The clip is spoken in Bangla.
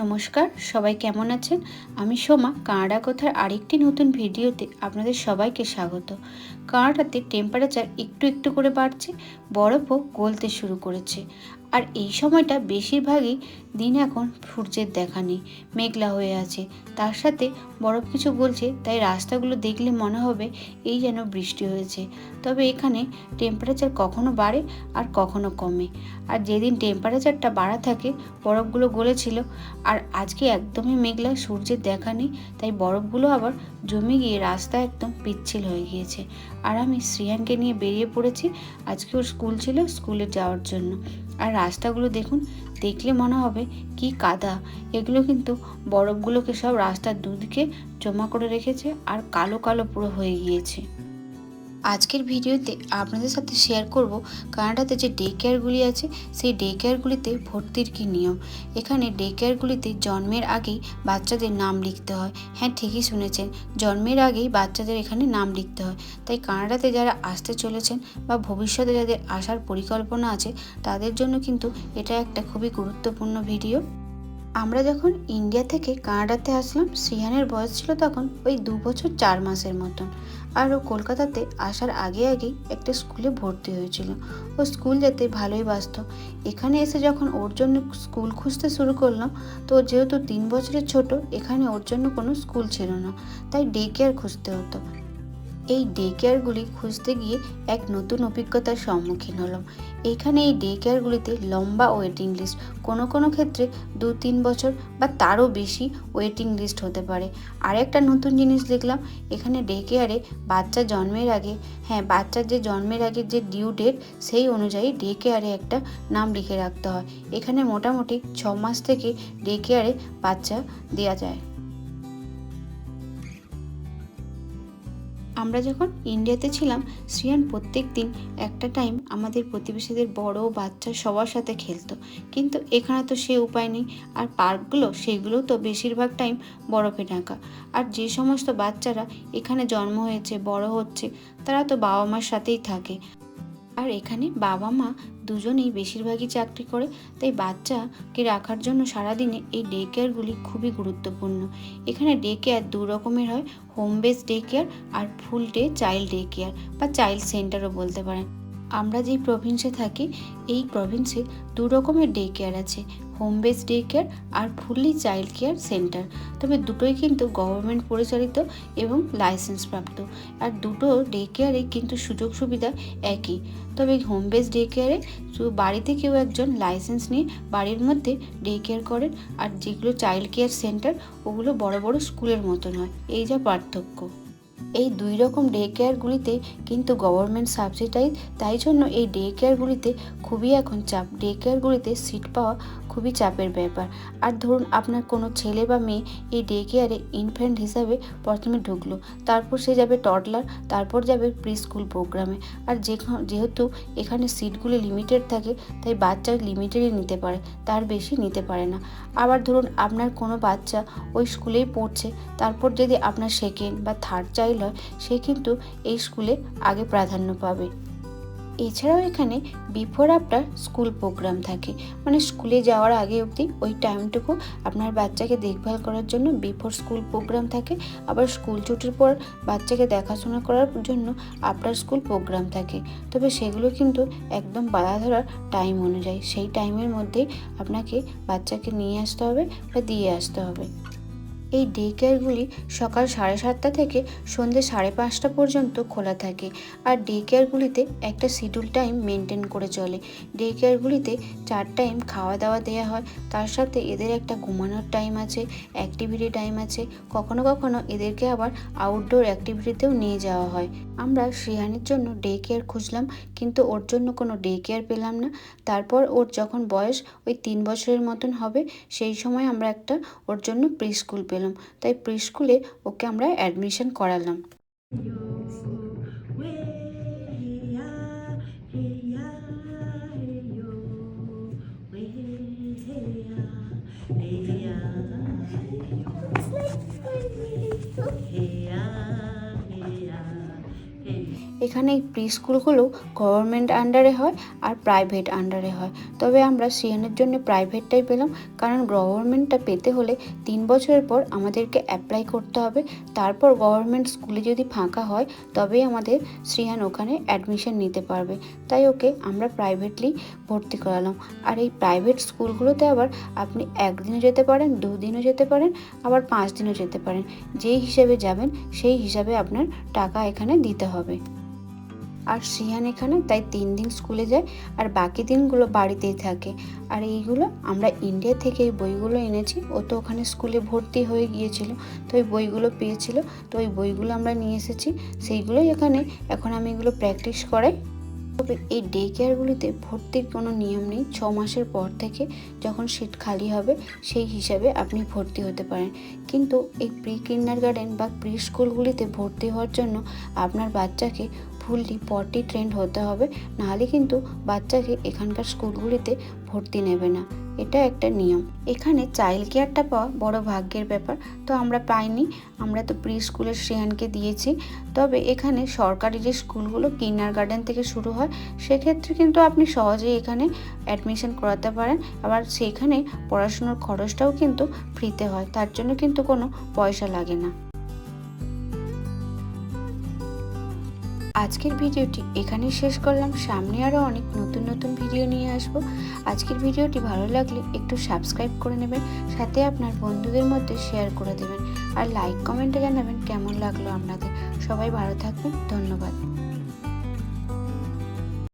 নমস্কার, সবাই কেমন আছেন? আমি সোমা কাঁড়া কথার আরেকটি নতুন ভিডিওতে আপনাদের সবাইকে স্বাগত। কাঁড়াতে টেম্পারেচার একটু একটু করে বাড়ছে, বরফও গলতে শুরু করেছে। আর এই সময়টা বেশিরভাগই দিন এখন সূর্যের দেখা নেই, মেঘলা হয়ে আছে। তার সাথে বরফ কিছু গলছে, তাই রাস্তাগুলো দেখলে মনে হবে এই যেন বৃষ্টি হয়েছে। তবে এখানে টেম্পারেচার কখনো বাড়ে আর কখনো কমে। আর যেদিন টেম্পারেচারটা বাড়া থাকে, বরফগুলো গলেছিল, আর আজকে একদমই মেঘলা, সূর্যের দেখা নেই, তাই বরফগুলো আবার জমে গিয়ে রাস্তা একদম পিচ্ছিল হয়ে গিয়েছে। আর আমি শ্রিয়ানকে নিয়ে বেরিয়ে পড়েছি, আজকে ওর স্কুল ছিল, স্কুলে যাওয়ার জন্য। আর রাস্তাগুলো দেখুন, দেখলে মনে হবে কি কাদা। এগুলো কিন্তু বরফগুলোকে সব রাস্তার দুদিকে জমা করে রেখেছে আর কালো কালো পুরো হয়ে গিয়েছে। আজকের ভিডিওতে আপনাদের সাথে শেয়ার করব কানাডাতে যে ডে কেয়ারগুলি আছে, সেই ডে কেয়ারগুলিতে ভর্তির কী নিয়ম? এখানে ডে কেয়ারগুলিতে জন্মের আগেই বাচ্চাদের নাম লিখতে হয়। হ্যাঁ ঠিকই শুনেছেন, জন্মের আগেই বাচ্চাদের এখানে নাম লিখতে হয়। তাই কানাডাতে যারা আসতে চলেছেন বা ভবিষ্যতে যাদের আসার পরিকল্পনা আছে, তাদের জন্য কিন্তু এটা একটা খুবই গুরুত্বপূর্ণ ভিডিও। আমরা যখন ইন্ডিয়া থেকে কানাডাতে আসলাম, শ্রিহানের বয়স ছিল তখন ওই দু বছর চার মাসের মতন। আর ও কলকাতাতে আসার আগে আগেই একটা স্কুলে ভর্তি হয়েছিল। ও স্কুল যেতে ভালোই বাসত এখানে এসে যখন ওর জন্য স্কুল খুঁজতে শুরু করলাম, তো যেহেতু তিন বছরের ছোট, এখানে ওর জন্য কোনো স্কুল ছিল না। তাই ডে কেয়ার খুঁজতে হতো। এই ডে কেয়ারগুলি খুঁজতে গিয়ে এক নতুন অভিজ্ঞতার সম্মুখীন হলাম। এখানে এই ডে কেয়ারগুলিতে লম্বা ওয়েটিং লিস্ট কোনো কোনো ক্ষেত্রে দু তিন বছর বা তারও বেশি ওয়েটিং লিস্ট হতে পারে। আর একটা নতুন জিনিস দেখলাম, এখানে ডে কেয়ারে বাচ্চা জন্মের আগে হ্যাঁ বাচ্চার যে জন্মের আগে যে ডিউ ডেট সেই অনুযায়ী ডে কেয়ারে একটা নাম লিখে রাখতে হয়। এখানে মোটামুটি ছ মাস থেকে ডে কেয়ারে বাচ্চা দেওয়া যায়। আমরা যখন ইন্ডিয়াতে ছিলাম, শ্রিয়ান প্রত্যেক দিন একটা টাইম আমাদের প্রতিবেশীদের বড় বাচ্চা সবার সাথে খেলতো। কিন্তু এখানে তো সে উপায় নেই, আর পার্কগুলো সেগুলো তো বেশিরভাগ টাইম বরফে ঢাকা। আর যে সমস্ত বাচ্চারা এখানে জন্ম হয়েছে, বড় হচ্ছে, তারা তো বাবা মার সাথেই থাকে। আর এখানে বাবা মা দুজনেই বেশিরভাগই চাকরি করে, তাই বাচ্চাকে রাখার জন্য সারাদিনে এই ডে কেয়ারগুলি খুবই গুরুত্বপূর্ণ। এখানে ডে কেয়ার দু রকমের হয় হোম বেস ডে কেয়ার আর full day child day care বা চাইল্ড সেন্টারও বলতে পারেন। আমরা যেই প্রভিন্সে থাকি, এই প্রভিন্সে দু রকমের ডে কেয়ার আছে। হোম বেস ডে কেয়ার আর ফুললি চাইল্ড কেয়ার সেন্টার তবে দুটোই কিন্তু গভর্নমেন্ট পরিচালিত এবং লাইসেন্স প্রাপ্ত। আর দুটো ডে কেয়ারে কিন্তু সুযোগ সুবিধা একই। তবে হোম বেস ডে কেয়ারে শুধু বাড়িতে কেউ একজন লাইসেন্স নিয়ে বাড়ির মধ্যে ডে কেয়ার করেন, আর যেগুলো চাইল্ড কেয়ার সেন্টার ওগুলো বড় বড় স্কুলের মতন হয়। এই যা পার্থক্য। এই দুই রকম ডে কেয়ারগুলিতে কিন্তু গভর্নমেন্ট সাবসিডাইজ তাই জন্য এই ডে কেয়ারগুলিতে খুবই এখন চাপ। ডে কেয়ারগুলিতে সিট পাওয়া খুবই চাপের ব্যাপার। আর ধরুন আপনার কোনো ছেলে বা মেয়ে এই ডে কেয়ারে ইনফ্যান্ট হিসাবে প্রথমে ঢুকলো, তারপর সে যাবে টডলার তারপর যাবে প্রি স্কুল প্রোগ্রামে আর যেহেতু এখানে সিটগুলি লিমিটেড থাকে, তাই বাচ্চা লিমিটেডই নিতে পারে, তার বেশি নিতে পারে না। আবার ধরুন আপনার কোনো বাচ্চা ওই স্কুলেই পড়ছে, তারপর যদি আপনার সেকেন্ড বা থার্ড চাইল্ড হয় সে কিন্তু এই স্কুলে আগে প্রাধান্য পাবে। এছাড়াও এখানে বিফোর আফটার স্কুল প্রোগ্রাম থাকে। মানে স্কুলে যাওয়ার আগে অবধি ওই টাইমটুকু আপনার বাচ্চাকে দেখভাল করার জন্য বিফোর স্কুল প্রোগ্রাম থাকে। আবার স্কুল ছুটির পর বাচ্চাকে দেখাশোনা করার জন্য আফটার স্কুল প্রোগ্রাম থাকে। তবে সেগুলো কিন্তু একদম বাধা ধরার টাইম অনুযায়ী। সেই টাইমের মধ্যেই আপনাকে বাচ্চাকে নিয়ে আসতে হবে বা দিয়ে আসতে হবে। এই ডে কেয়ারগুলি সকাল সাড়ে সাতটা থেকে সন্ধ্যে সাড়ে পাঁচটা পর্যন্ত খোলা থাকে। আর ডে কেয়ারগুলিতে একটা শিডিউল টাইম মেনটেন করে চলে। ডে কেয়ারগুলিতে চার টাইম খাওয়া দাওয়া দেওয়া হয়। তার সাথে এদের একটা ঘুমানোর টাইম আছে অ্যাক্টিভিটি টাইম আছে। কখনো কখনো এদেরকে আবার আউটডোর অ্যাক্টিভিটিতেও নিয়ে যাওয়া হয়। আমরা শ্রেহানের জন্য ডে কেয়ার খুঁজলাম, কিন্তু ওর জন্য কোনো ডে কেয়ার পেলাম না। তারপর ওর যখন বয়স ওই তিন বছরের মতন হবে, সেই সময় আমরা একটা ওর জন্য প্রি স্কুল পেলাম। তাই প্রি স্কুলে ওকে আমরা অ্যাডমিশন করালাম। এখানে এই প্রি স্কুলগুলো গভর্নমেন্ট আন্ডারে হয় আর প্রাইভেট আন্ডারে হয়। তবে আমরা সিয়ানের জন্য প্রাইভেটটাই পেলাম, কারণ গভর্নমেন্টটা পেতে হলে তিন বছরের পর আমাদেরকে অ্যাপ্লাই করতে হবে। তারপর গভর্নমেন্ট স্কুলে যদি ফাঁকা হয়, তবেই আমাদের শ্রিয়ান ওখানে অ্যাডমিশন নিতে পারবে। তাই ওকে আমরা প্রাইভেটলি ভর্তি করালাম। আর এই প্রাইভেট স্কুলগুলোতে আবার আপনি একদিনও যেতে পারেন, দুদিনও যেতে পারেন, আবার পাঁচ দিনও যেতে পারেন। যেই হিসেবে যাবেন, সেই হিসাবে আপনার টাকা এখানে দিতে হবে। আর শ্রিয়ান এখানে, তাই তিন দিন স্কুলে যায় আর বাকি দিনগুলো বাড়িতেই থাকে। আর এইগুলো আমরা ইন্ডিয়া থেকে এই বইগুলো এনেছি। ও তো ওখানে স্কুলে ভর্তি হয়ে গিয়েছিল, তো ওই বইগুলো পেয়েছিল। তো ওই বইগুলো আমরা নিয়ে এসেছি। সেইগুলোই এখানে, এখন আমি এগুলো প্র্যাকটিস করাই। তবে এই ডে কেয়ারগুলিতে ভর্তির কোনো নিয়ম নেই। ছ মাসের পর থেকে যখন সিট খালি হবে, সেই হিসাবে আপনি ভর্তি হতে পারেন। কিন্তু এই প্রি কিন্ডার গার্ডেন বা প্রি স্কুলগুলিতে ভর্তি হওয়ার জন্য আপনার বাচ্চাকে ফুললি পটি ট্রেন্ড হতে হবে, নাহলে কিন্তু বাচ্চাকে এখানকার স্কুলগুলিতে ভর্তি নেবে না। এটা একটা নিয়ম। এখানে চাইল্ড কেয়ারটা পাওয়া বড় ভাগ্যের ব্যাপার। তো আমরা পাইনি, আমরা তো প্রি স্কুলের শ্রেয়ানকে দিয়েছি। তবে এখানে সরকারি যে স্কুলগুলো কিন্ডার গার্ডেন থেকে শুরু হয়, সেক্ষেত্রে কিন্তু আপনি সহজেই এখানে অ্যাডমিশন করাতে পারেন। আবার সেইখানে পড়াশুনোর খরচটাও কিন্তু ফ্রিতে হয়। তার জন্য কিন্তু কোনো পয়সা লাগে না। আজকের ভিডিওটি এখানেই শেষ করলাম। সামনে আরও অনেক নতুন নতুন ভিডিও নিয়ে আসব। আজকের ভিডিওটি ভালো লাগলে একটু সাবস্ক্রাইব করে নেবেন, সাথে আপনার বন্ধুদের মধ্যে শেয়ার করে দেবেন। আর লাইক, কমেন্টে জানাবেন কেমন লাগল আপনাদের। সবাই ভালো থাকবেন, ধন্যবাদ।